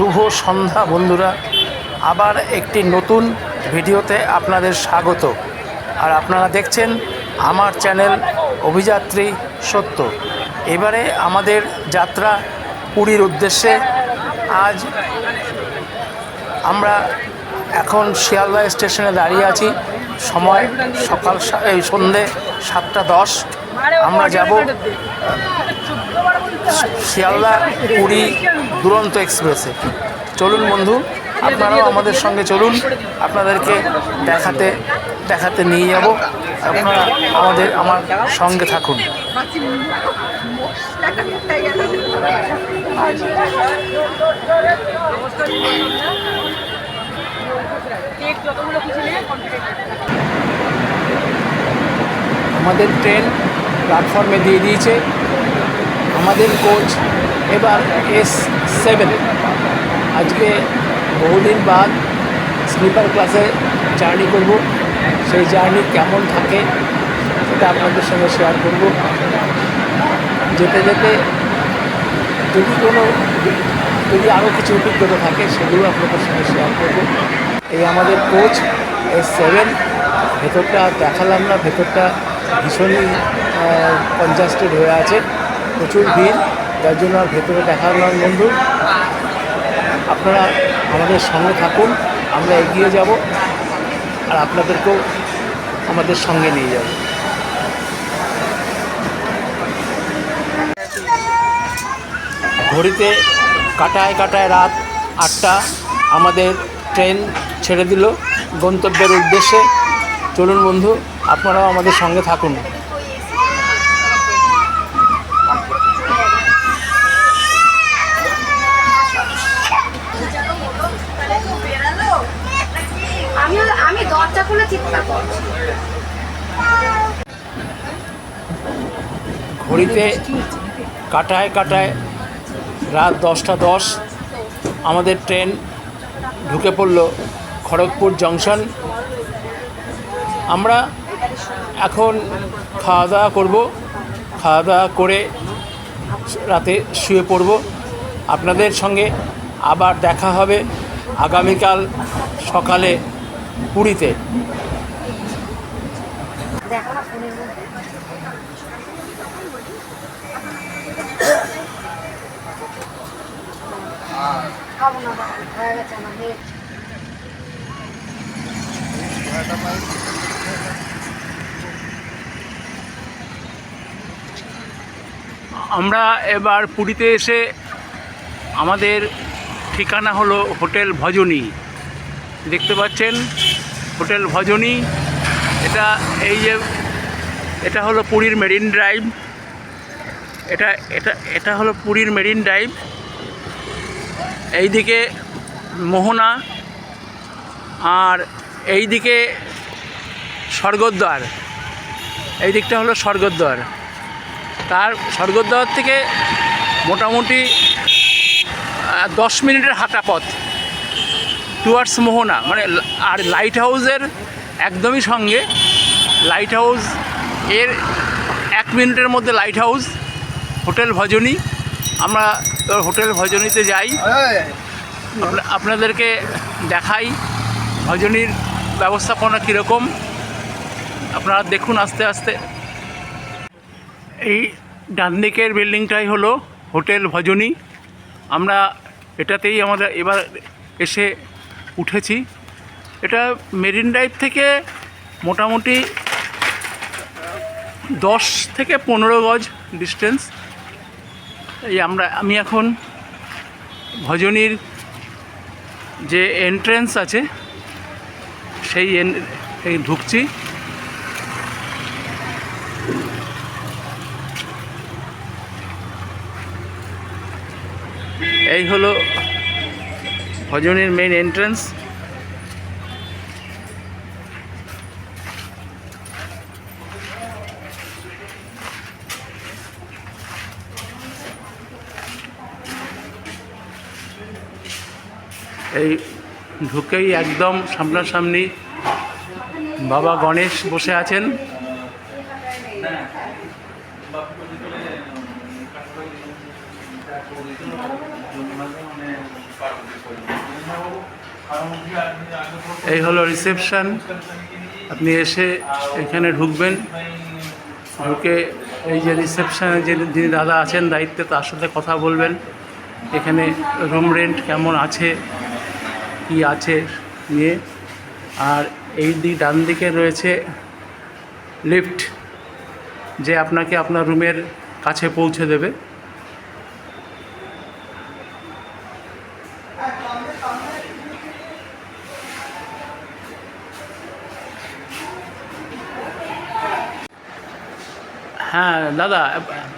শুভ সন্ধ্যা, বন্ধুরা। আবার একটি নতুন ভিডিওতে আপনাদের স্বাগত। আর আপনারা দেখছেন আমার চ্যানেল অভিযাত্রী সত্য। এবারে আমাদের যাত্রা পুরীর উদ্দেশ্যে আজ আমরা এখন শিয়ালদা স্টেশনে দাঁড়িয়ে আছি। সময় সকাল এই সন্ধে সাতটা দশ। আমরা যাব শিয়ালদা পুরী দুরন্ত এক্সপ্রেসে। চলুন বন্ধু, আপনারাও আমাদের সঙ্গে চলুন। আপনাদেরকে দেখাতে দেখাতে নিয়ে যাব। আপনারা আমাদের, আমার সঙ্গে থাকুন। আমাদের ট্রেন প্ল্যাটফর্মে দিয়ে দিয়েছে। আমাদের কোচ এবার এস সেভেন আজকে বহুদিন বাদ স্লিপার ক্লাসে জার্নি করব। সেই জার্নি কেমন থাকে সেটা আপনাদের সঙ্গে শেয়ার করব। যেতে যেতে যদি কোনো, যদি আরও কিছু অভিজ্ঞতা থাকে সেগুলো আপনাদের সঙ্গে শেয়ার করব। এই আমাদের কোচ এস সেভেন ভেতরটা দেখালাম না, ভেতরটা ভীষণই কনজাস্টেড হয়ে আছে। প্রচুর ভিড়, যার জন্য আর ভেতরে দেখালাম বন্ধু। আপনারা আমাদের সঙ্গে থাকুন, আমরা এগিয়ে যাব আর আপনাদেরকেও আমাদের সঙ্গে নিয়ে যাব। ঘড়িতে কাটায় কাটায় রাত আটটা, আমাদের ট্রেন ছেড়ে দিল। গন্তব্যের উদ্দেশ্যে চলুন বন্ধু, আপনারাও আমাদের সঙ্গে থাকুন আমি আমি দরজা খুলে চিৎকার করছি। ঘড়িতে কাটায় কাটায় রাত দশটা দশ, আমাদের ট্রেন ঢুকে পড়ল খড়গপুর জংশন। আমরা এখন খাওয়া দাওয়া করব, খাওয়া দাওয়া করে রাতে শুয়ে পড়ব। আপনাদের সঙ্গে আবার দেখা হবে। আগামীকাল সকালে পুরীতে। আমরা এবার পুরীতে এসে আমাদের ঠিকানা হলো হোটেল ভজনী। দেখতে পাচ্ছেন হোটেল ভজনী। এটা এই যে, এটা হলো পুরীর মেরিন ড্রাইভ। এটা এটা এটা হলো পুরীর মেরিন ড্রাইভ। এইদিকে মোহনা আর এই দিকে স্বর্গদ্বার। এই দিকটা হলো স্বর্গদ্বার। তার স্বর্গদ্বার থেকে মোটামুটি দশ মিনিটের হাঁটা পথ টুয়ার্ডস মোহনা মানে আর লাইট হাউসের একদমই সঙ্গে লাইট হাউস এর এক মিনিটের মধ্যে লাইট হাউস হোটেল ভজনী। আমরা হোটেল ভজনীতে যাই। আপনা- আপনাদেরকে দেখাই ভজনীর ব্যবস্থাপনা কীরকম। আপনারা দেখুন আস্তে আস্তে। এই ডান দিকের বিল্ডিংটাই হলো হোটেল ভজনী। আমরা এটাতেই আমাদের এবার এসে উঠেছি। এটা মেরিন ড্রাইভ থেকে মোটামুটি দশ থেকে পনেরো গজ ডিস্টেন্স এই আমরা, আমি এখন ভজনীর যে এন্ট্রেন্স আছে, সেই এই ঢুকছি। এই হলো ভজনীর মেইন এন্ট্রান্স এই ঢুকেই একদম সামনাসামনি বাবা গণেশ বসে আছেন। এই হলো রিসেপশান। আপনি এসে এখানে ঢুকবেন। ঢুকে এই যে রিসেপশানে যে যিনি দাদা আছেন দায়িত্বে তার সাথে কথা বলবেন। এখানে রুম রেন্ট কেমন আছে, কি আছে নিয়ে। আর এই দিক ডান দিকে রয়েছে লিফট, যে আপনাকে আপনার রুমের কাছে পৌঁছে দেবে। হ্যাঁ দাদা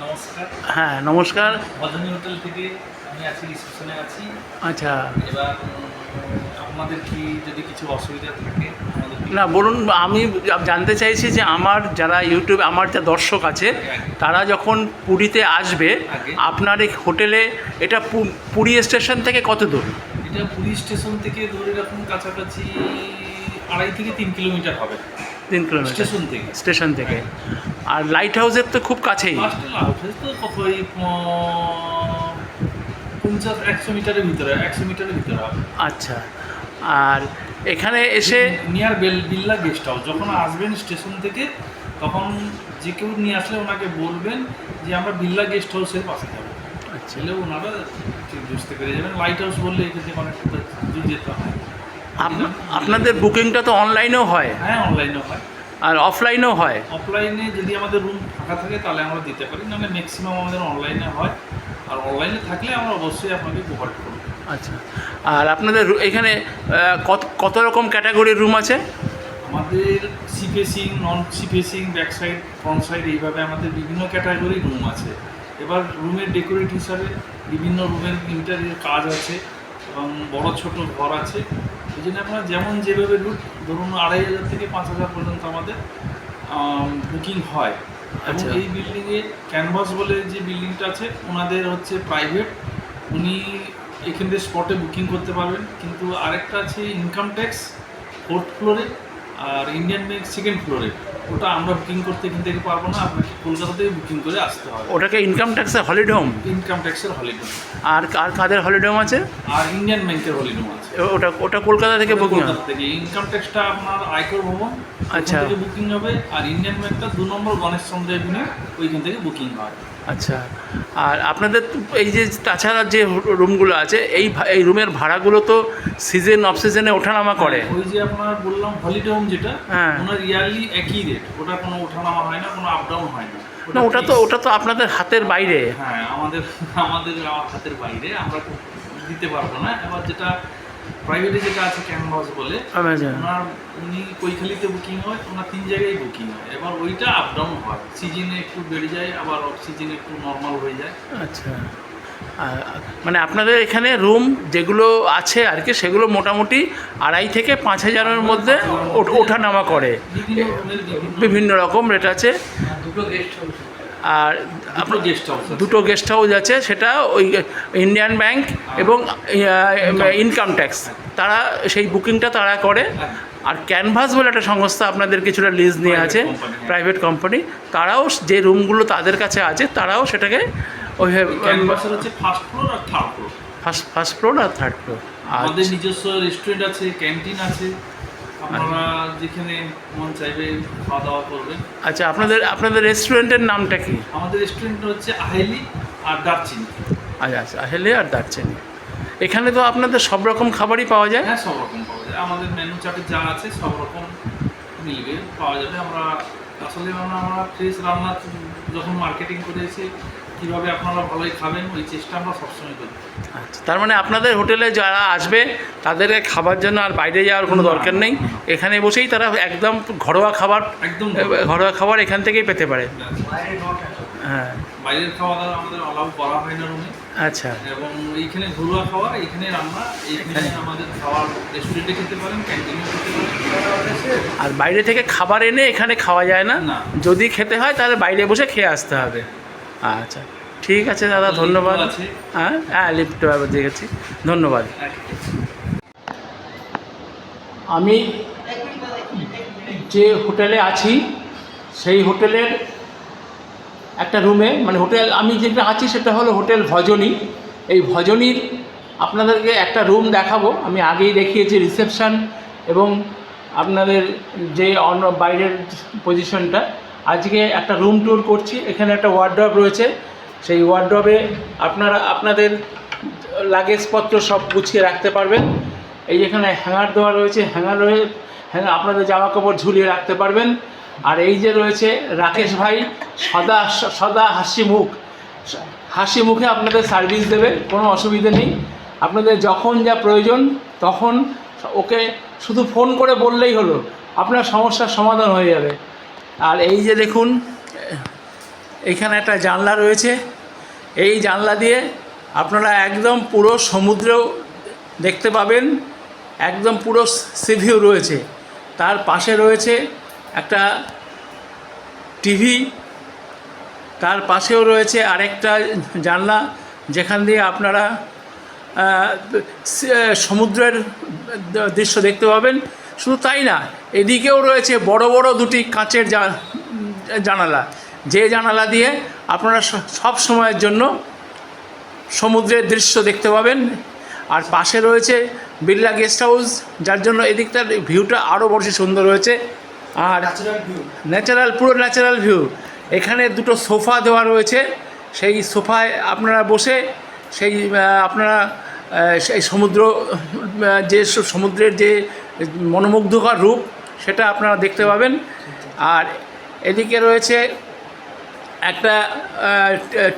নমস্কার হ্যাঁ নমস্কার। বদনী হোটেল থেকে আমি আছি রিসেপশনে আছি। আচ্ছা। এবার উম, কি যদি কিছু অসুবিধা থাকে না বলুন আমি জানতে চাইছি যে আমার যারা ইউটিউব আমার যা দর্শক আছে তারা যখন পুরীতে আসবে আপনার এই হোটেলে এটা পুরী স্টেশন থেকে কত দূর? এটা পুরী স্টেশন থেকে ধরে রাখুন কাছাকাছি আড়াই থেকে তিন কিলোমিটার হবে। তিন কিলোমিটার। স্টেশন থেকে। স্টেশন থেকে। আর লাইট হাউসের তো খুব কাছেই। পঞ্চাশ একশো মিটারের ভিতরে একশো মিটারের ভিতরে হবে। আচ্ছা। আর এখানে এসে নিয়ার বেল বিল্লা গেস্ট হাউস যখন আসবেন স্টেশন থেকে তখন যে কেউ নিয়ে আসলে ওনাকে বলবেন যে আমরা বিল্লা গেস্ট হাউসের পাশে যাব। আচ্ছা। ছেলে ওনারা বুঝতে পেরে যাবেন। লাইট হাউস বললে এখান থেকে অনেকটা দূর যেতে হয়। আপনাদের বুকিংটা তো অনলাইনেও হয়। হ্যাঁ অনলাইনে হয়। আর অফলাইনেও হয়। অফলাইনে যদি আমাদের রুম ফাঁকা থাকে তাহলে আমরা দিতে পারি। নাহলে ম্যাক্সিমাম আমাদের অনলাইনে হয়। আর অনলাইনে থাকলে আমরা অবশ্যই আপনাকে প্রোভাইড করব। আচ্ছা। আর আপনাদের এখানে কত কত রকম ক্যাটাগরির রুম আছে? আমাদের sea facing non sea facing back side front side এইভাবে আমাদের বিভিন্ন ক্যাটাগরি রুম আছে। এবার রুমের ডেকোরেট হিসাবে বিভিন্ন রুমের ইন্টারিয়ার কাজ আছে এবং বড় ছোট ঘর আছে। এই জন্য আপনারা যেমন যেভাবে রুট ধরুন আড়াই হাজার থেকে পাঁচ হাজার পর্যন্ত আমাদের বুকিং হয়। এবং আচ্ছা। এই বিল্ডিংয়ে ক্যানভাস বলে যে বিল্ডিংটা আছে ওনাদের হচ্ছে প্রাইভেট উনি এখান থেকে স্পটে বুকিং করতে পারবেন। কিন্তু আরেকটা আছে ইনকাম ট্যাক্স ফোর্থ ফ্লোরে আর ইন্ডিয়ান ব্যাংক সেকেন্ড ফ্লোরে ওটা আমরা বুকিং করতে এখান থেকে পারব না আপনাকে কলকাতা থেকে বুকিং করে আসতে হবে। ওটাকে ইনকাম ট্যাক্সের হলিডে হোম ইনকাম ট্যাক্সের হলিডে আর আর কাদের হলিডে হোম আছে? আর ইন্ডিয়ান ব্যাংকের হলিডে আছে। ওটা ওটা কলকাতা থেকে বুকিং কলকাতা থেকে। ইনকাম ট্যাক্সটা আপনার আয়কর ভবন আচ্ছা। থেকে বুকিং হবে আর ইন্ডিয়ান ব্যাংকটা দু নম্বর গণেশ চন্দ্র এভিনিউ ওইখান থেকে বুকিং হয়। আচ্ছা। আর আপনাদের এই যে তাছাড়া যে রুমগুলো আছে এই এই রুমের ভাড়াগুলো তো সিজন অফ সিজনে ওঠানামা করে। ওই যে আপনার বললাম হলিডে হোম যেটা হ্যাঁ। ওনার ইয়ারলি একই রেট ওটা কোনো ওঠানামা হয় না কোনো আপ ডাউন হয় না। না ওটা তো ওটা তো আপনাদের হাতের বাইরে। হ্যাঁ আমাদের আমাদের হাতের বাইরে আমরা দিতে পারব না। এবার যেটা প্রাইভেটে যেটা আছে ক্যানভাস বলে ওনার উনি কৈখালিতে বুকিং হয় ওনার তিন জায়গায় বুকিং হয়। এবার ওইটা আপ ডাউন হয়। সিজনে একটু বেড়ে যায় আবার অফ সিজনে একটু নর্মাল হয়ে যায়। আচ্ছা। মানে আপনাদের এখানে রুম যেগুলো আছে আর কি সেগুলো মোটামুটি আড়াই থেকে পাঁচ হাজারের মধ্যে ওঠা নামা করে। বিভিন্ন রকম রেট আছে। দুটো গেস্ট হাউস আর দুটো গেস্ট হাউস দুটো গেস্ট হাউস আছে সেটা ওই ইন্ডিয়ান ব্যাংক এবং ইনকাম ট্যাক্স তারা সেই বুকিংটা তারা করে। আর ক্যানভাস বলে একটা সংস্থা আপনাদের কিছুটা লিজ নিয়ে আছে হ্যাঁ। প্রাইভেট কোম্পানি তারাও যে রুমগুলো তাদের কাছে আছে তারাও সেটাকে ওই ক্যানভাসের ফার্স্ট ফ্লোর আর third floor first first floor আর থার্ড ফ্লোর আমাদের নিজস্ব রেস্টুরেন্ট আছে ক্যান্টিন আছে। আপনারা যেখানে মন চাইবে খাওয়া দাওয়া করবেন আচ্ছা আপনাদের আপনাদের রেস্টুরেন্টের নামটা কি? আমাদের রেস্টুরেন্ট হচ্ছে আহেলি আর দারচিনি। আচ্ছা আচ্ছা হেলে আর দারচিনি। এখানে তো আপনাদের সব রকম খাবারই পাওয়া যায়? হ্যাঁ সব রকম পাওয়া যায়। আমাদের মেনু চার্টে যা আছে সব রকম মিলবে পাওয়া যাবে। আমরা আসলে আমরা ফ্রেশ রান্না যখন মার্কেটিং করেছি কীভাবে আপনারা ভালোই খাবেন ওই চেষ্টা আমরা সবসময় করি। আচ্ছা তার মানে আপনাদের হোটেলে যারা আসবে তাদেরকে খাবার জন্য আর বাইরে যাওয়ার কোনো দরকার নেই? এখানে বসেই তারা একদম ঘরোয়া খাবার একদম ঘরোয়া খাবার এখান থেকেই পেতে পারে। হ্যাঁ। বাইরের খাওয়া দাওয়া আমাদের অলাউ করা হয় না রুমে আচ্ছা। এবং এইখানে ঘরোয়া খাওয়া এখানে রান্না এইখানে আমাদের খাওয়ার রেস্টুরেন্টে খেতে পারেন ক্যান্টিনে খেতে পারেন। আর বাইরে থেকে খাবার এনে এখানে খাওয়া যায় না। যদি খেতে হয় তাহলে বাইরে বসে খেয়ে আসতে হবে। আচ্ছা। ঠিক আছে দাদা ধন্যবাদ। হ্যাঁ হ্যাঁ লিফট দেখেছি। ধন্যবাদ। আমি যে হোটেলে আছি সেই হোটেলের একটা রুমে মানে হোটেল আমি যেটা আছি সেটা হলো হোটেল ভজনী। এই ভজনীর আপনাদেরকে একটা রুম দেখাবো। আমি আগেই দেখিয়েছি রিসেপশন এবং আপনাদের যে অন্য বাইরের পজিশনটা আজকে একটা রুম ট্যুর করছি, এখানে একটা ওয়ার্ড্রপ রয়েছে। সেই ওয়ার্ড্রপে আপনারা, আপনাদের লাগেজপত্র সব গুছিয়ে রাখতে পারবেন। এই যেখানে হ্যাঙ্গার দেওয়া রয়েছে হ্যাঙ্গার রয়ে হ্যাঙ্গার আপনাদের জামা কাপড় ঝুলিয়ে রাখতে পারবেন। আর এই যে রয়েছে রাকেশ ভাই, সদা সদা হাসি মুখ। হাসি মুখে আপনাদের সার্ভিস দেবে, কোনো অসুবিধে নেই। আপনাদের যখন যা প্রয়োজন, তখন ওকে শুধু ফোন করে বললেই হলো। আপনার সমস্যার সমাধান হয়ে যাবে। আর এই যে দেখুন, এখানে একটা জানলা রয়েছে। এই জানলা দিয়ে আপনারা একদম পুরো সমুদ্র দেখতে পাবেন, একদম পুরো সিভিউ রয়েছে। তার পাশে রয়েছে একটা টিভি, তার পাশেও রয়েছে আরেকটা জানলা যেখান দিয়ে আপনারা সমুদ্রের দৃশ্য দেখতে পাবেন। শুধু তাই না এদিকেও রয়েছে বড় বড় দুটি কাঁচের জানালা। যে জানালা দিয়ে আপনারা সব সময়ের জন্য সমুদ্রের দৃশ্য দেখতে পাবেন। আর পাশে রয়েছে বিড়লা গেস্ট হাউস যার জন্য এদিকটার ভিউটা আরও বেশি সুন্দর হয়েছে। আর ন্যাচারাল পুরো ন্যাচারাল ভিউ। এখানে দুটো সোফা দেওয়া রয়েছে। সেই সোফায় আপনারা বসে সেই আপনারা সেই সমুদ্র যে সমুদ্রের যে মনোমুগ্ধকর রূপ, সেটা আপনারা দেখতে পাবেন। আর এদিকে রয়েছে একটা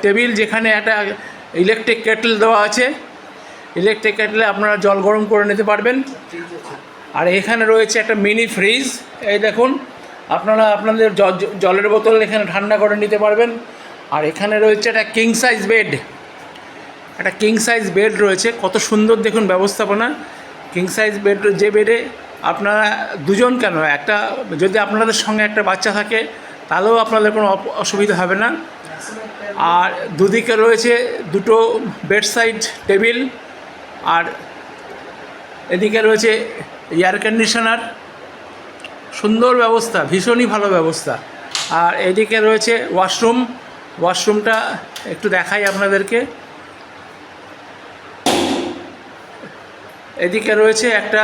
টেবিল যেখানে একটা ইলেকট্রিক কেটল দেওয়া আছে। ইলেকট্রিক কেটলে আপনারা জল গরম করে নিতে পারবেন। আর এখানে রয়েছে একটা মিনি ফ্রিজ এই দেখুন। আপনারা আপনাদের জলের বোতল এখানে ঠান্ডা করে নিতে পারবেন। আর এখানে রয়েছে একটা কিং সাইজ বেড একটা কিং সাইজ বেড রয়েছে। কত সুন্দর দেখুন ব্যবস্থাপনা। কিং সাইজ বেড যে বেডে আপনারা দুজন কেন? একটা, যদি আপনাদের সঙ্গে একটা বাচ্চা থাকে, তাহলেও আপনাদের কোনো অসুবিধা হবে না। আর দুদিকে রয়েছে দুটো বেড সাইড টেবিল আর এদিকে রয়েছে এয়ার কন্ডিশনার সুন্দর ব্যবস্থা, ভীষণই ভালো ব্যবস্থা। আর এদিকে রয়েছে ওয়াশরুম ওয়াশরুমটা একটু দেখাই আপনাদেরকে। এদিকে রয়েছে একটা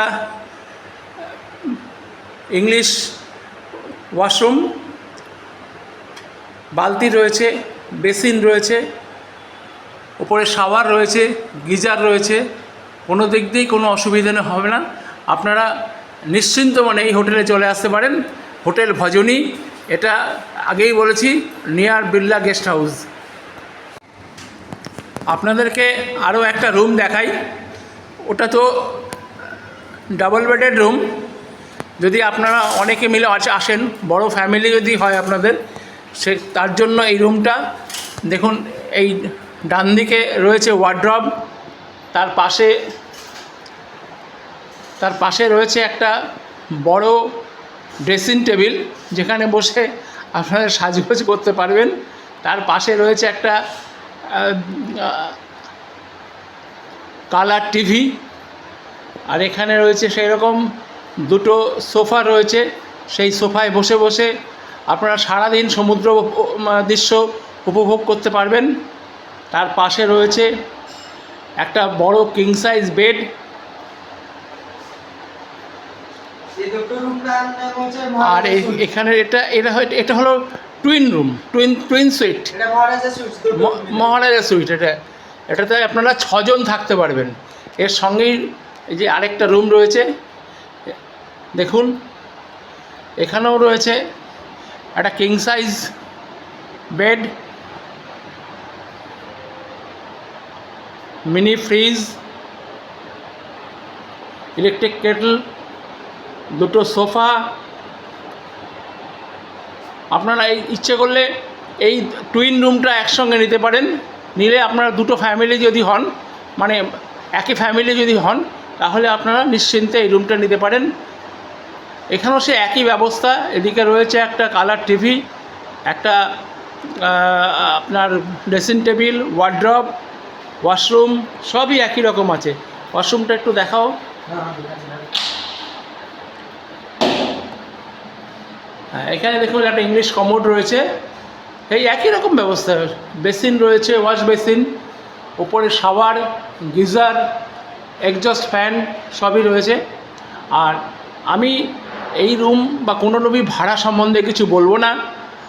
ইংলিশ ওয়াশরুম, বালতি রয়েছে, বেসিন রয়েছে, ওপরে শাওয়ার রয়েছে, গিজার রয়েছে, কোনো দিক দিয়েই কোনো অসুবিধা হবে না। আপনারা নিশ্চিন্ত মানে এই হোটেলে চলে আসতে পারেন। হোটেল ভজনী, এটা আগেই বলেছি নিয়ার বিড়লা গেস্ট হাউস আপনাদেরকে আরও একটা রুম দেখাই। ওটা তো ডাবল বেডের রুম যদি আপনারা অনেকে মিলে আস- আসেন, বড় ফ্যামিলি যদি হয় আপনাদের, সে, তার জন্য এই রুমটা দেখুন, এই ডান দিকে রয়েছে ওয়ার্ড্রব তার পাশে তার পাশে রয়েছে একটা বড় ড্রেসিং টেবিল যেখানে বসে আপনারা সাজগোজ করতে পারবেন। তার পাশে রয়েছে একটা কালার টিভি। আর এখানে রয়েছে সেই রকম দুটো সোফা রয়েছে। সেই সোফায় বসে বসে আপনারা সারাদিন সমুদ্র দৃশ্য উপভোগ করতে পারবেন। তার পাশে রয়েছে একটা বড় কিং সাইজ বেড আর এখানে এটা এটা হয় এটা হলো twin room twin twin suite Maharaja suite এটা। এটাতে আপনারা ছজন থাকতে পারবেন। এর সঙ্গেই এই যে আরেকটা রুম রয়েছে, দেখুন, এখানেও রয়েছে একটা king size bed mini fridge electric kettle দুটো সোফা আপনারা এই ইচ্ছে করলে এই টুইন রুমটা একসঙ্গে নিতে পারেন। নিলে আপনারা দুটো ফ্যামিলি যদি হন মানে একই ফ্যামিলি যদি হন, তাহলে আপনারা নিশ্চিন্তে এই রুমটা নিতে পারেন। এখানেও সে একই ব্যবস্থা, এদিকে রয়েছে একটা কালার টিভি একটা আপনার ড্রেসিং টেবিল ওয়ার্ড্রপ ওয়াশরুম সবই একই রকম আছে। ওয়াশরুমটা একটু দেখাও। হ্যাঁ এখানে দেখুন একটা ইংলিশ কমোড রয়েছে। এই একই রকম ব্যবস্থা বেসিন রয়েছে ওয়াশ বেসিন ওপরে শাওয়ার গিজার এক্সজস্ট ফ্যান সবই রয়েছে। আর আমি এই রুম বা কোনো রুমই ভাড়া সম্বন্ধে কিছু বলব না।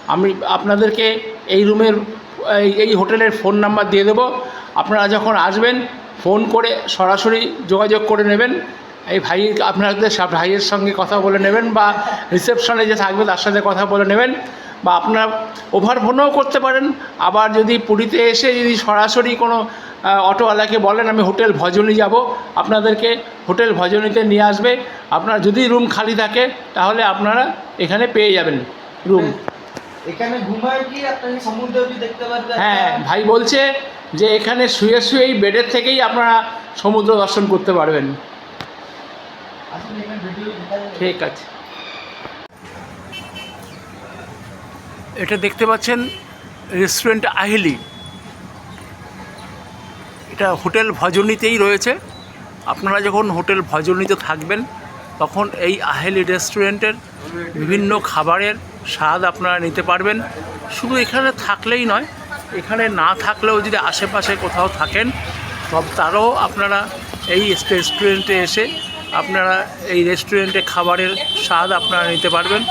আমি আপনাদেরকে এই রুমের, এই- হোটেলের ফোন নাম্বার দিয়ে দেবো। আপনারা যখন আসবেন ফোন করে সরাসরি যোগাযোগ করে নেবেন। এই ভাই, আপনাদের ভাইয়ের সঙ্গে কথা বলে নেবেন বা রিসেপশনে যে থাকবে তার সাথে কথা বলে নেবেন। বা আপনার ওভার ফোনেও করতে পারেন। আবার যদি পুরীতে এসে যদি সরাসরি কোনো অটোওয়ালাকে বলেন আমি হোটেল ভজনী যাব। আপনাদেরকে হোটেল ভজনীতে নিয়ে আসবে। আপনার যদি রুম খালি থাকে তাহলে আপনারা এখানে পেয়ে যাবেন রুম। এখানে ঘুমায় কি? আপনাকে সমুদ্র দেখতে পারবেন? হ্যাঁ ভাই বলছে যে এখানে শুয়ে শুয়েই বেডের থেকেই আপনারা সমুদ্র দর্শন করতে পারবেন। ঠিক আছে। এটা দেখতে পাচ্ছেন রেস্টুরেন্ট আহিলি। এটা হোটেল ভজনীতেই রয়েছে। আপনারা যখন হোটেল ভজনীতে থাকবেন, তখন এই আহেলি রেস্টুরেন্টের বিভিন্ন খাবারের স্বাদ আপনারা নিতে পারবেন। শুধু এখানে থাকলেই নয়, এখানে না থাকলেও যদি আশেপাশে কোথাও থাকেন সব তারও আপনারা এই রেস্টুরেন্টে এসে আপনারা এই রেস্টুরেন্টে খাবারের স্বাদ আপনারা নিতে পারবেন।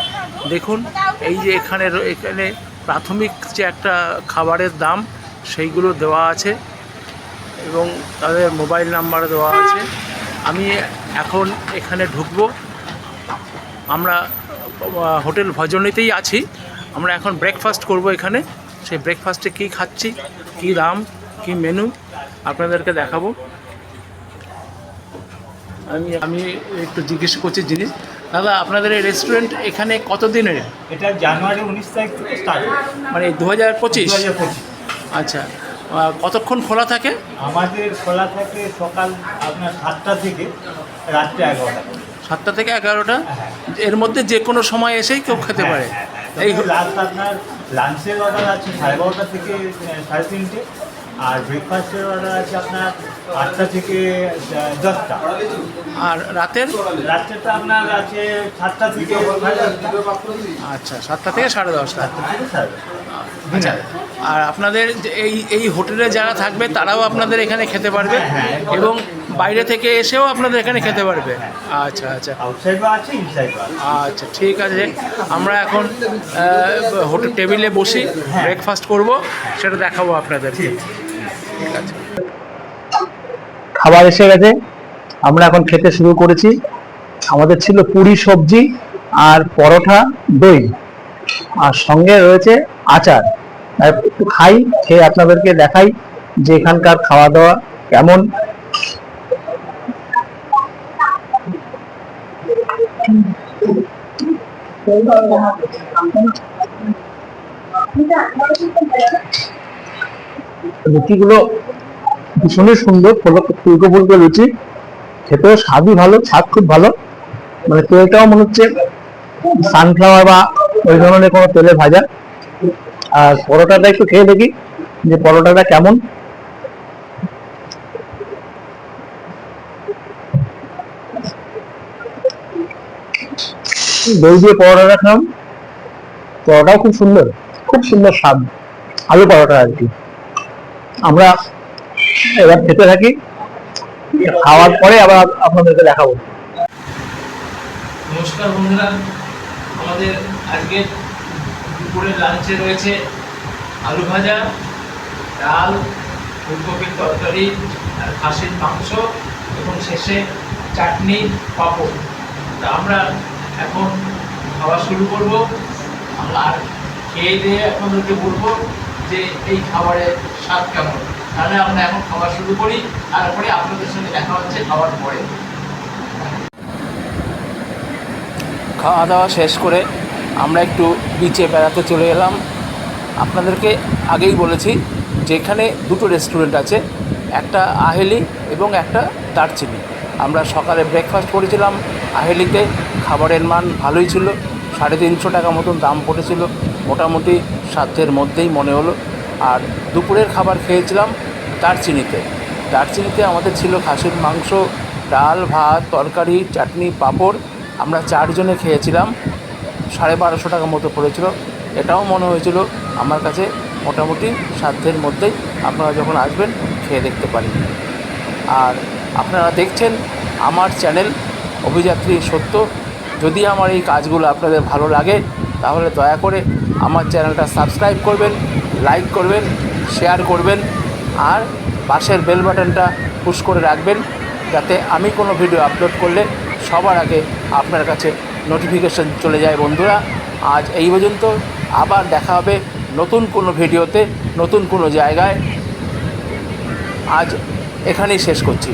দেখুন, এই যে এখানে এখানে প্রাথমিক যে একটা খাবারের দাম, সেইগুলো দেওয়া আছে এবং তাদের মোবাইল নাম্বার দেওয়া আছে। আমি এখন এখানে ঢুকবো। আমরা হোটেল ভজনীতেই আছি। আমরা এখন ব্রেকফাস্ট করব এখানে। সেই ব্রেকফাস্টে কী খাচ্ছি, কী দাম, কী মেনু আপনাদেরকে দেখাবো। আমি আমি একটু জিজ্ঞেস করছি জিনিস। দাদা আপনাদের এই রেস্টুরেন্ট এখানে কতদিনের? এটা জানুয়ারি উনিশ তারিখ থেকে স্টার্ট মানে দু হাজার পঁচিশ। আচ্ছা কতক্ষণ খোলা থাকে? আমাদের খোলা থাকে সকাল আপনার সাতটা থেকে রাত্রে এগারোটা। সাতটা থেকে এগারোটা? এর মধ্যে যে কোনো সময় এসেই কেউ খেতে পারে। এই এই লাস্ট আপনার লাঞ্চের অর্ডার আছে সাড়ে বারোটা থেকে সাড়ে তিনটে। আর ব্রেকফাস্টের অর্ডার আছে আপনার আটটা থেকে দশটা। আর রাতের? রাত্রেটা আপনার আছে সাতটা থেকে আচ্ছা সাতটা থেকে সাড়ে দশটা। আচ্ছা আর আপনাদের এই এই হোটেলে যারা থাকবে তারাও আপনাদের এখানে খেতে পারবে হ্যাঁ, এবং বাইরে থেকে এসেও আপনাদের এখানে খেতে পারবে। আচ্ছা আচ্ছা। আছে আচ্ছা ঠিক আছে। আমরা এখন হোটেল টেবিলে বসি ব্রেকফাস্ট করব সেটা দেখাবো আপনাদের খাবার এসে গেছে। আমরা এখন খেতে শুরু করেছি। আমাদের ছিল পুরি সবজি আর পরোটা, দই। আর সঙ্গে রয়েছে আচার। একটু খাই, খেয়ে আপনাদেরকে দেখাই যে এখানকার খাওয়া দাওয়া কেমন। রুটিগুলো ভীষণই সুন্দর ফুলকো ফুলকো রুচি খেতেও স্বাদই ভালো, স্বাদ খুব ভালো। মানে তেলটাও মনে হচ্ছে সানফ্লাওয়ার বা ওই ধরনের কোনো তেলে ভাজা। আর পরোটাটা একটু খেয়ে দেখি যে পরোটাটা কেমন। দই দিয়ে পরোটাটা খাম পরোটাও খুব সুন্দর খুব সুন্দর স্বাদ। আলু পরোটা আর কি। আমরা এবার খেতে থাকি। খাওয়ার পরে আবার আপনাদেরকে দেখাবো। নমস্কার বন্ধুরা, আমাদের আজকে দুপুরের লাঞ্চে রয়েছে আলু ভাজা, ডাল, ফুলকপির তরকারি আর খাসির মাংস এবং শেষে চাটনি, পাঁপড়। তা আমরা এখন খাওয়া শুরু করব। আর খেয়ে দিয়ে আপনাদেরকে বলব যে এই খাবারের স্বাদ কেমন? তাহলে আমরা এখন খাওয়া শুরু করি, তারপরে আপনাদের সঙ্গে দেখা হচ্ছে খাওয়ার পরে। খাওয়া দাওয়া শেষ করে আমরা একটু বিচে বেড়াতে চলে এলাম। আপনাদেরকে আগেই বলেছি যে এখানে দুটো রেস্টুরেন্ট আছে, একটা আহেলি এবং একটা দারচিনি। আমরা সকালে ব্রেকফাস্ট করেছিলাম, আহেলিতে খাবারের মান ভালোই ছিল, সাড়ে তিনশো টাকা মতন দাম পড়েছিল, মোটামুটি সাধ্যের মধ্যেই মনে হলো। আর দুপুরের খাবার খেয়েছিলাম দারচিনিতে। দারচিনিতে আমাদের ছিল খাসির মাংস, ডাল, ভাত, তরকারি, চাটনি, পাঁপড়। আমরা চারজনে খেয়েছিলাম। সাড়ে বারোশো টাকা মতো পড়েছিল। এটাও মনে হয়েছিল আমার কাছে মোটামুটি সাধ্যের মধ্যেই আপনারা যখন আসবেন খেয়ে দেখতে পারেন আর আপনারা দেখছেন আমার চ্যানেল অভিযাত্রী সত্য। যদি আমার এই কাজগুলো আপনাদের ভালো লাগে তাহলে দয়া করে আমার চ্যানেলটা সাবস্ক্রাইব করবেন, লাইক করবেন, শেয়ার করবেন, আর পাশের বেল বাটনটা পুশ করে রাখবেন যাতে আমি কোনো ভিডিও আপলোড করলে সবার আগে আপনার কাছে নোটিফিকেশন চলে যায়। বন্ধুরা, আজ এই পর্যন্ত। আবার দেখা হবে নতুন কোনো ভিডিওতে, নতুন কোনো জায়গায়। আজ এখানেই শেষ করছি।